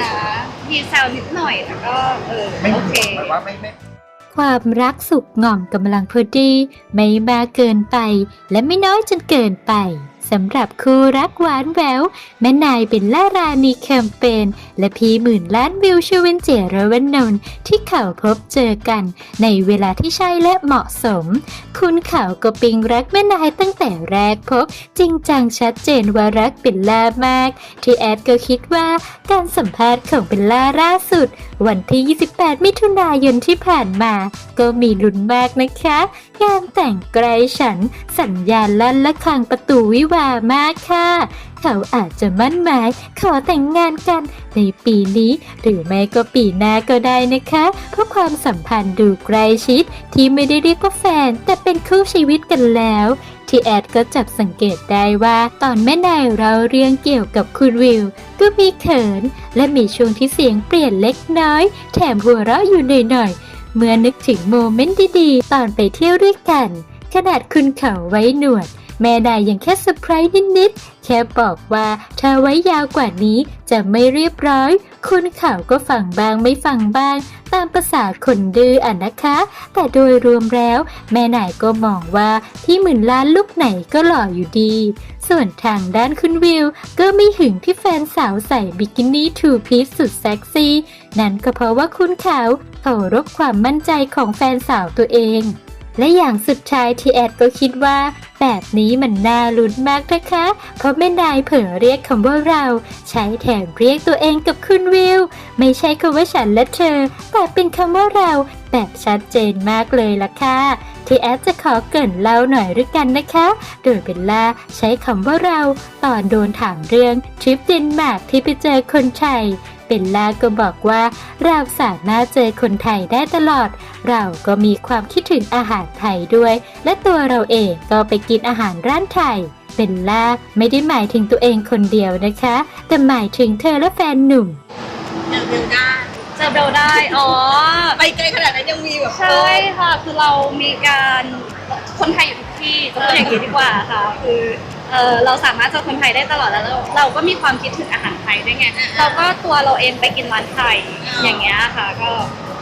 นะ มีแซวนิดหน่อยแต่ก็เออไม่โอเค หมายว่าไม่ไม่ความรักสุกง่อมกำลังพอดี ไม่มากเกินไป และไม่น้อยจนเกินไป สำหรับคู่รักหวานแหววแม่นายเป็นล่ารานีแคมเปญและพีหมื่นล้านวิวชเวนเจรวนนนท์ที่เขาพบเจอกัน ในเวลาที่ใช่และเหมาะสม คุณเขาก็ปิงรักแม่นายตั้งแต่แรกพบ จริงจังชัดเจนว่ารักเบลล่ามาก ที่แอดก็คิดว่าการสัมภาษณ์ของเบลล่าล่าสุด วันที่ 28 มิถุนายนที่ผ่านมาก็มีลุ้นมากนะคะ งานแต่งไกลฉันสัญญาณลั่นและคังประตูวิวามากค่ะ เขาอาจจะมั่นหมายขอแต่งงานกันในปีนี้ หรือไม่ก็ปีหน้าก็ได้นะคะ เพราะความสัมพันธ์ดูใกล้ชิด ที่ไม่ได้เรียกว่าแฟน แต่เป็นคู่ชีวิตกันแล้วที่แอดก็จับสังเกตได้ว่าตอนแม่นายเราเรื่องเกี่ยวกับคุณวิว ก็มีเขิน และมีช่วงที่เสียงเปลี่ยนเล็กน้อย แถมหัวเราะอยู่หน่อยๆ เมื่อนึกถึงโมเมนต์ดีๆ ตอนไปเที่ยวด้วยกัน ขนาดคุณเขาไว้หนวด แม่นายยังแค่เซอร์ไพรส์นิดๆ แค่บอกว่าถ้าไว้ยาวกว่านี้จะไม่เรียบร้อย คุณเขาก็ฟังบ้างไม่ฟังบ้าง ตามประษาคนดื้ออะนะคะ แต่โดยรวมแล้ว แม่นายก็มองว่าที่หมื่นล้านลูกไหนก็หล่ออยู่ดี ส่วนทางด้านคุณวิว ก็ไม่หึงที่แฟนสาวใส่บิกินี่ทูพีซสุดเซ็กซี่ นั่นก็เพราะว่าคุณเขา เคารพความมั่นใจของแฟนสาวตัวเอง และอย่างสุดท้ายทีแอดก็คิดว่า แบบนี้มันน่าลุ้นมากนะคะ เพราะแม่นายเผลอเรียกคำว่าเรา ใช้แทนเรียกตัวเองกับคุณวิว ไม่ใช่คำว่าฉันและเธอ แต่เป็นคำว่าเราแบบชัดเจนมากเลยล่ะค่ะที่แอดจะขอเกรินเล่าหน่อยหรือกันนะคะ โดยเบลล่าใช้คำว่าเราตอนโดนถามเรื่องทริปเดนมาร์กที่ไปเจอคนไทยเบลล่าก็บอกว่าเราสามารถเจอคนไทยได้ตลอด เราก็มีความคิดถึงอาหารไทยด้วย และตัวเราเองก็ไปกินอาหารร้านไทยเบลล่าไม่ได้หมายถึงตัวเองคนเดียวนะคะ แต่หมายถึงเธอและแฟนหนุ่มเบลได้ จอเบลได้ อ๋อ ไปไกลขนาดนั้นยังมีแบบใช่ค่ะ คือเรามีการคนไทยอยู่ทุกที่จะพูดอย่างนี้ดีกว่าค่ะ คือเออเราสามารถเจอคนไทยได้ตลอดแล้วเราเราก็มีความคิดถึงอาหารไทยด้วยไงเราก็ตัวเราเองไปกินร้านไทยอย่างเงี้ยค่ะ ก็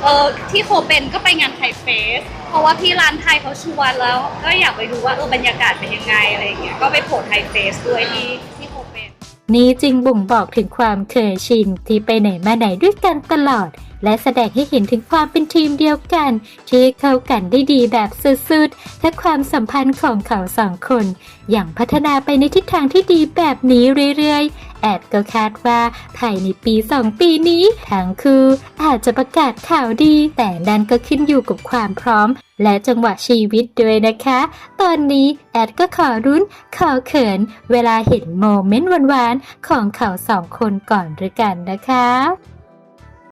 เออที่โคเปนก็ไปงานไทยเฟสเพราะว่าพี่ร้านไทยเขาชวนแล้ว ก็อยากไปดูว่าเออบรรยากาศเป็นยังไงอะไรอย่างเงี้ยก็ไปโผล่ไทยเฟสด้วยที่ที่โคเปน นี้จึงบ่งบอกถึงความเคยชินที่ไปไหนมาไหนด้วยกันตลอด และแสดงให้เห็นถึงความเป็นทีมเดียวกัน ที่เข้ากันได้ดีแบบสุดๆและความสัมพันธ์ของเขาสองคน อย่างพัฒนาไปในทิศทางที่ดีแบบนี้เรื่อยๆ แอดก็คาดว่าภายในปีสองปีนี้ทั้งคู่อาจจะประกาศข่าวดี แต่นั่นก็ขึ้นอยู่กับความพร้อม และจังหวะชีวิตด้วยนะคะ ตอนนี้แอดก็ขอรุ้น ขอเขิน เวลาเห็นโมเมนต์หวานๆของเขาสองคนก่อนหรือกันนะคะ